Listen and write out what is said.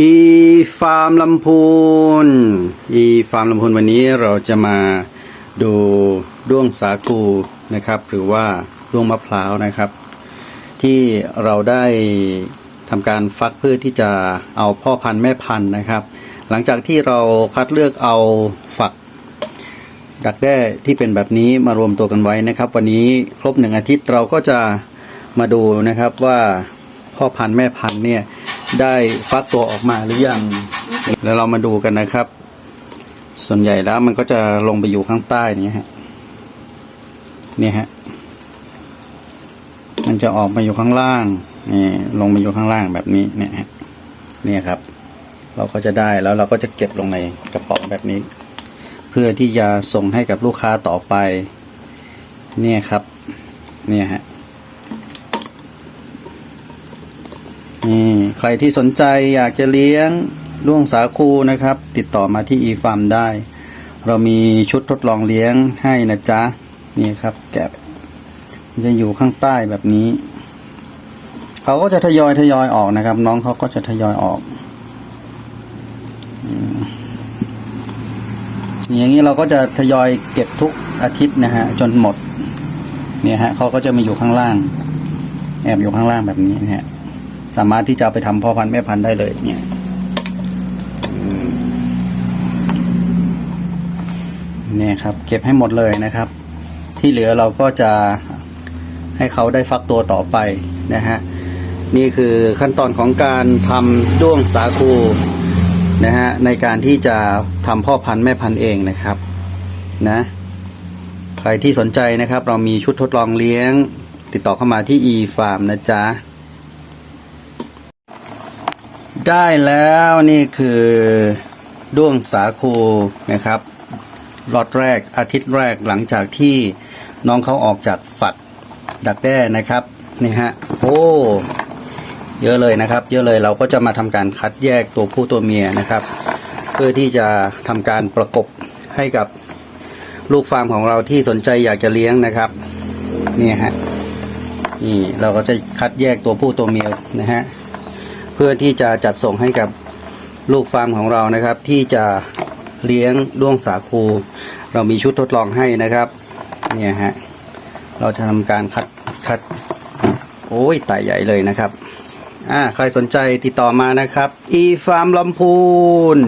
อีฟาร์มลำพูน อีฟาร์มลำพูนวันนี้เราจะมาดูด้วงสาคูนะครับ หรือว่าด้วงมะพร้าวนะครับ ที่เราได้ทำการฟักเพื่อที่จะเอาพ่อพันธุ์แม่พันธุ์นะครับ หลังจากที่เราคัดเลือกเอาฝัก ดักแด้ที่เป็นแบบนี้มารวมตัวกันไว้นะครับ วันนี้ครบหนึ่งอาทิตย์เราก็จะมาดูนะครับว่าพ่อพันธุ์แม่พันธุ์เนี่ย ได้ฟักตัวออกมาหรือยัง แล้วเรามาดูกันนะครับ ส่วนใหญ่แล้วมันก็จะลงไปอยู่ข้างใต้นี่ฮะเนี่ยฮะ มันจะออกมาอยู่ข้างล่าง นี่ลงมาอยู่ข้างล่างแบบนี้เนี่ยฮะเนี่ยครับ เราก็จะได้แล้วเราก็จะเก็บลงในกระป๋องแบบนี้ เพื่อที่จะส่งให้กับลูกค้าต่อไป เนี่ยครับ เนี่ยฮะ นี่ใครที่สนใจอยากจะเลี้ยงด้วงสาคูนะครับ ติดต่อมาที่ eFarm ได้ เรามีชุดทดลองเลี้ยงให้นะจ๊ะ นี่ครับแกะจะอยู่ข้างใต้แบบนี้ เขาก็จะทยอยทยอยออกนะครับ น้องเขาก็จะทยอยออกอย่างนี้เราก็จะทยอยเก็บทุกอาทิตย์นะฮะ จนหมด เนี่ยฮะเขาก็จะมาอยู่ข้างล่าง แอบอยู่ข้างล่างแบบนี้นะฮะ สามารถที่จะไปทำพ่อพันธุ์แม่พันธุ์ได้เลยเนี่ยเนี่ยครับ เก็บให้หมดเลยนะครับ ที่เหลือเราก็จะให้เขาได้ฟักตัวต่อไปนะฮะนี่คือขั้นตอนของการทำด้วงสาคูนะฮะในการที่จะทำพ่อพันธุ์แม่พันธุ์เองนะครับนะใครที่สนใจนะครับ เรามีชุดทดลองเลี้ยง ติดต่อเข้ามาที่ e-farm นะจ๊ะ ได้แล้วนี่คือด้วงสาคูนะครับรอดแรกอาทิตย์แรกหลังจากที่น้องเขาออกจากฝักดักแด้นะครับนี่ฮะโอ้เยอะเลยนะครับ เยอะเลยเราก็จะมาทำการคัดแยกตัวผู้ตัวเมียนะครับ เพื่อที่จะทำการประกบให้กับลูกฟาร์มของเราที่สนใจอยากจะเลี้ยงนะครับนี่ฮะนี่เราก็จะคัดแยกตัวผู้ตัวเมียนะฮะ เพื่อที่จะจัดส่งให้กับลูกฟาร์มของเรานะครับ ที่จะเลี้ยงด้วงสาคู เรามีชุดทดลองให้นะครับเนี่ยฮะเราจะทำการคัดคัดโอ้ยไต่ใหญ่เลยนะครับอ่าใครสนใจติดต่อมานะครับ อีฟาร์มลำพูน